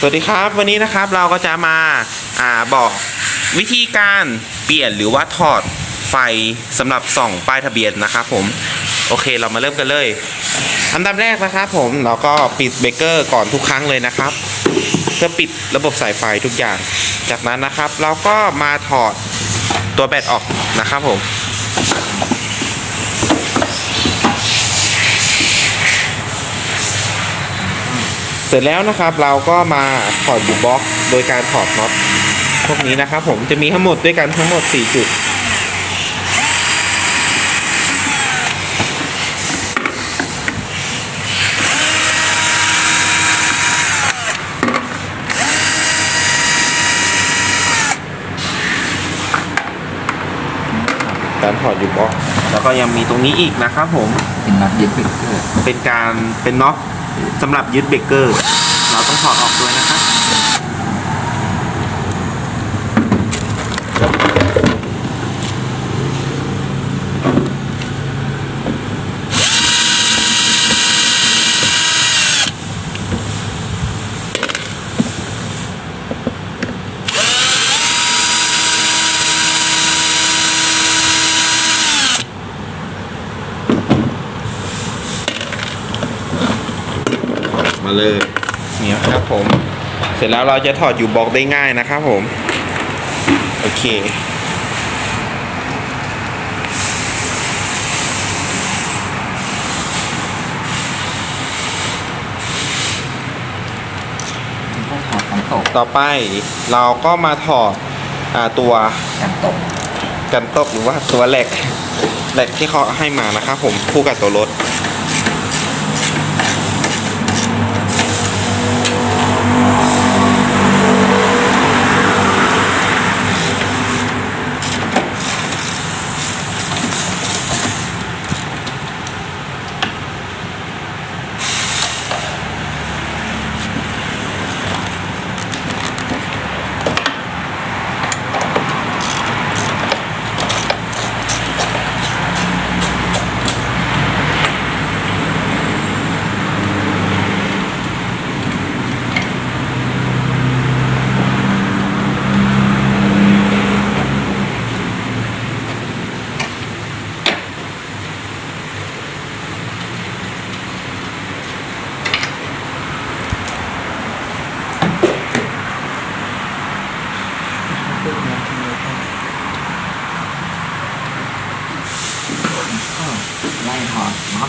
สวัสดีครับวันนี้นะครับเราก็จะมาอ่าบอกวิธีการเปลี่ยนหรือว่าถอดไฟสำหรับส่องป้ายทะเบียนนะครับผมโอเคเรามาเริ่มกันเลยอันดับแรกนะครับผมเราก็ปิดเบรกเกอร์ก่อนทุกครั้งเลยนะครับ เพื่อปิดระบบสายไฟทุกอย่าง จากนั้นนะครับ เราก็มาถอดตัวแบตออกนะครับผม เสร็จแล้วนะครับเราก็มาถอดบูบล็อก โดยการถอดน็อตพวกนี้นะครับ ผมจะมีทั้งหมดด้วยกันทั้งหมด 4 จุด การถอดยูบล็อกแล้วก็ยังมีตรงนี้อีกนะครับผม เป็นนัดยึดเบรกเกอร์เป็นการเป็นน็อต สำหรับยึดเบรกเกอร์ เราต้องถอดออกด้วยนะครับ มาเลย นี่นะครับผม เสร็จแล้วเราจะถอดอยู่บล็อกได้ง่ายนะครับผม โอเคก็ถอดกันตกต่อไปเราก็มาถอดอ่าตัวกันตกกันตกหรือว่าตัวแหลกแหลกที่เขาให้มานะครับผมคู่กับตัวรถ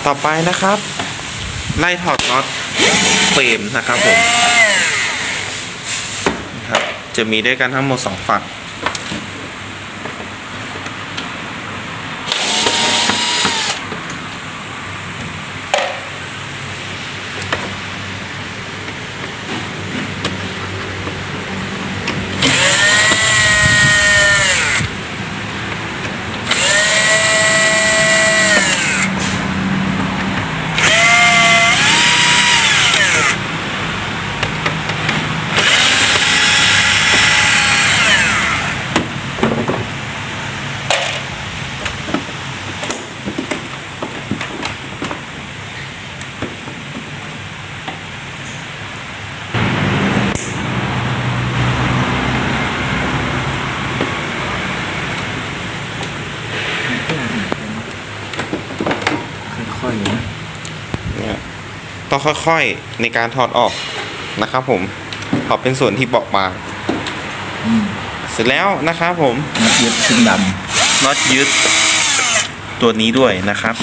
ต่อไปนะครับ ไล่ถอดน็อตเฟรมนะครับผมนะครับจะมีด้วยกันทั้งหมด 2 ฝั่ง ต้องค่อยๆในการถอดออกนะครับ ผมออกเป็นส่วนที่เบาะบางอืมเสร็จแล้วนะครับผมนัดยึดชิ้นดน็อตยึดตัวนี้ด้วยนะครับ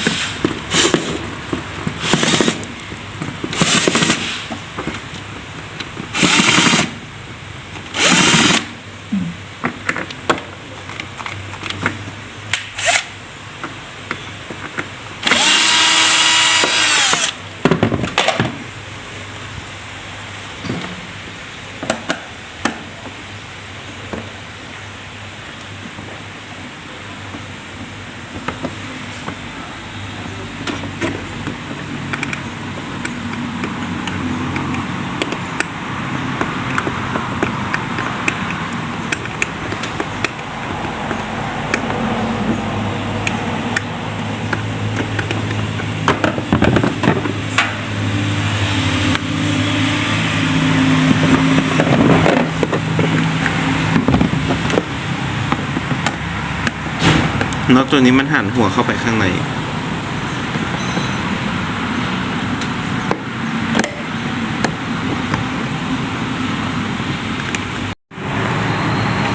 ตตัวนี้มันหันหัวเข้าไปข้างใน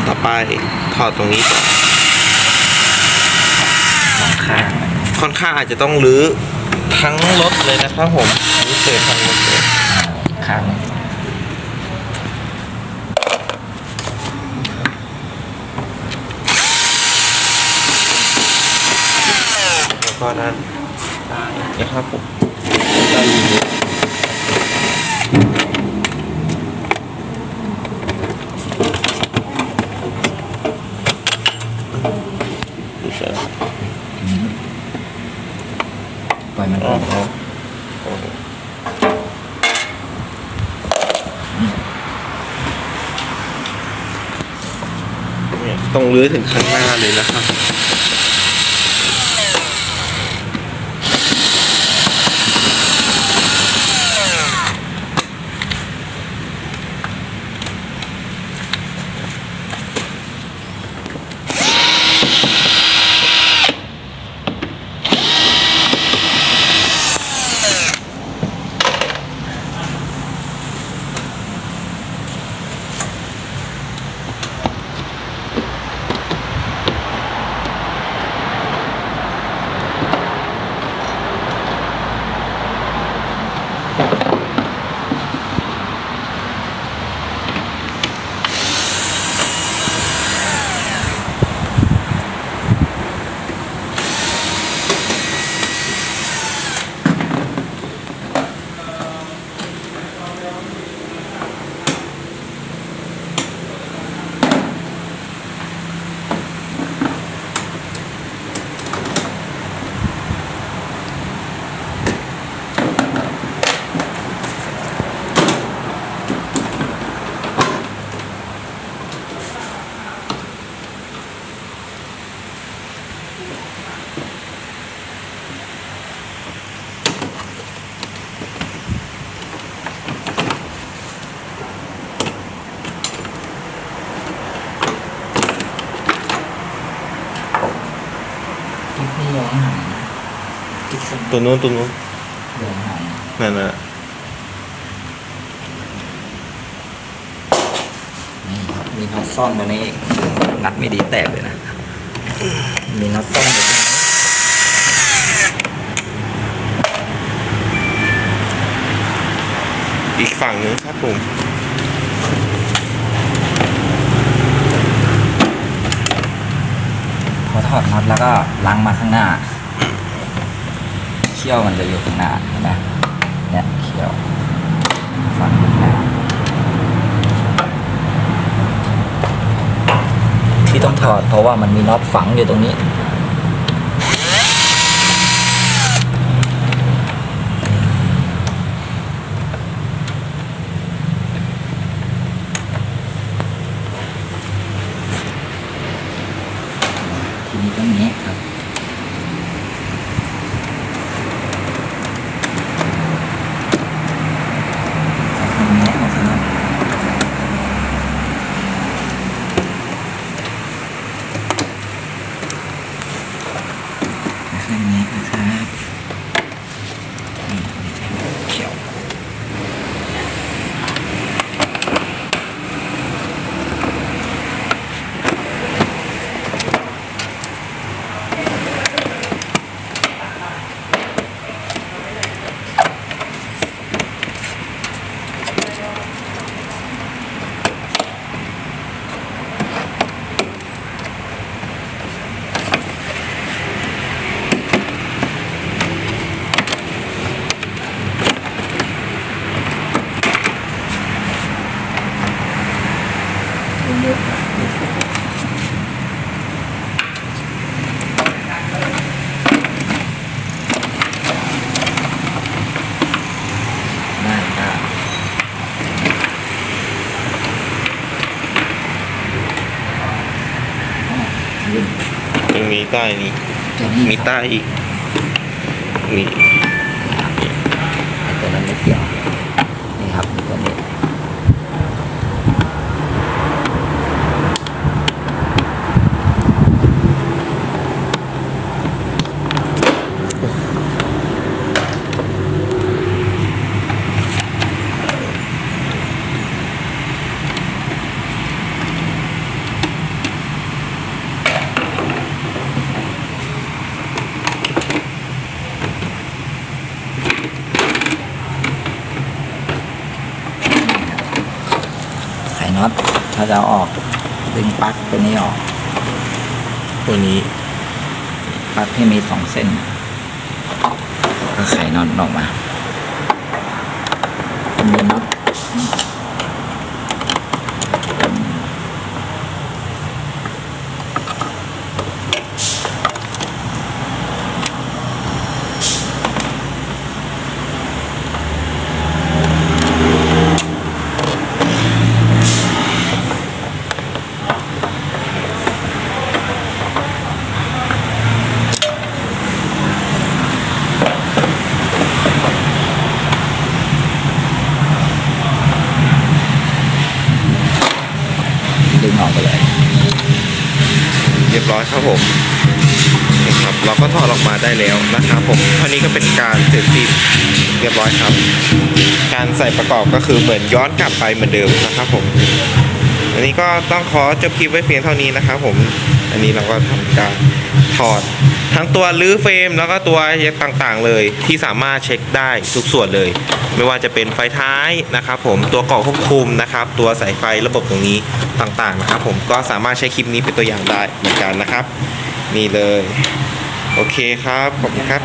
ต่อไปถอดตรงนี้ก่อนสองข้างค่อนข้างอาจจะต้องรื้อทั้งรถเลยนะครับผมรื้อเศษทั้งรถเลยข้า งหนึ่งแล้วก็ด้านซ้ายนะครับผมได้อยู่ดูเสร็จปล่อยมันอ๋อออกอ๋อเนี่ยต้องรื้อถึงข้างหน้าเลยนะครับ กิ๊ ตัวนู้นตัวนู้นยังไม่หายนั่นน่ะนี่ครับมีน็อตซ่อนตรงนี้อีกงัดไม่ดีแตกเลยนะ มีน็อตซ่อนอยู่ตรงนี้อีกฝั่งนึงครับผมพอถอดน็อตแล้วก็ล้างมาข้างหน้าเขี้ยวมันจะอยู่ข้างหน้าเห็นไหมเนี่ยเขี้ยวฝั่งข้างหน้าที่ต้องถอดเพราะว่ามันมีน็อตฝังอยู่ตรงนี้ทีนี้ก็นี้ครับเอาข้างนี้ออกครับเอาข้างนี้นะครับนี่เขียว ได้ครับยืน ตรงนี้ ใต้นี้ตัวนี้มีครับใต้อีกนี่ ไอ้ตัวนั้นไม่เกี่ยว นี่ครับมีตัวนี้ น็อตถ้าจะเอาออก ดึงปลั๊กตัวนี้ออก ตัวนี้ปลั๊กที่มีสองเส้น ก็ไขน็อตออกมามีน็อต ดึงออกไปเลย เรี ยบร้อยครับผมนี่ครับเราก็ถอดออกมาได้แล้วนะครับผมเท่านี้ก็เป็นการเสร็จสิ้นเรียบร้อยครับ การใส่ประกอบก็คือเหมือนย้อนกลับไปเหมือนเดิมนะครับผม อันนี้ก็ต้องขอจบคลิปไว้เพียงเท่านี้นะครับผม อันนี้เราก็ทำการถอดทั้งตัวรื้อเฟรมแล้วก็ตัวเย็บต่างๆเลย ที่สามารถเช็คได้ทุกส่วนเลย ไม่ว่าจะเป็นไฟท้ายนะครับ ผมตัวกล่อควบคุมนะครับ ตัวสายไฟระบบตรงนี้ต่างๆนะครับ ผมก็สามารถใช้คลิปนี้เป็นตัวอย่างได้เหมือนกันนะครับ นี่เลย โอเคครับขอบคุณครับ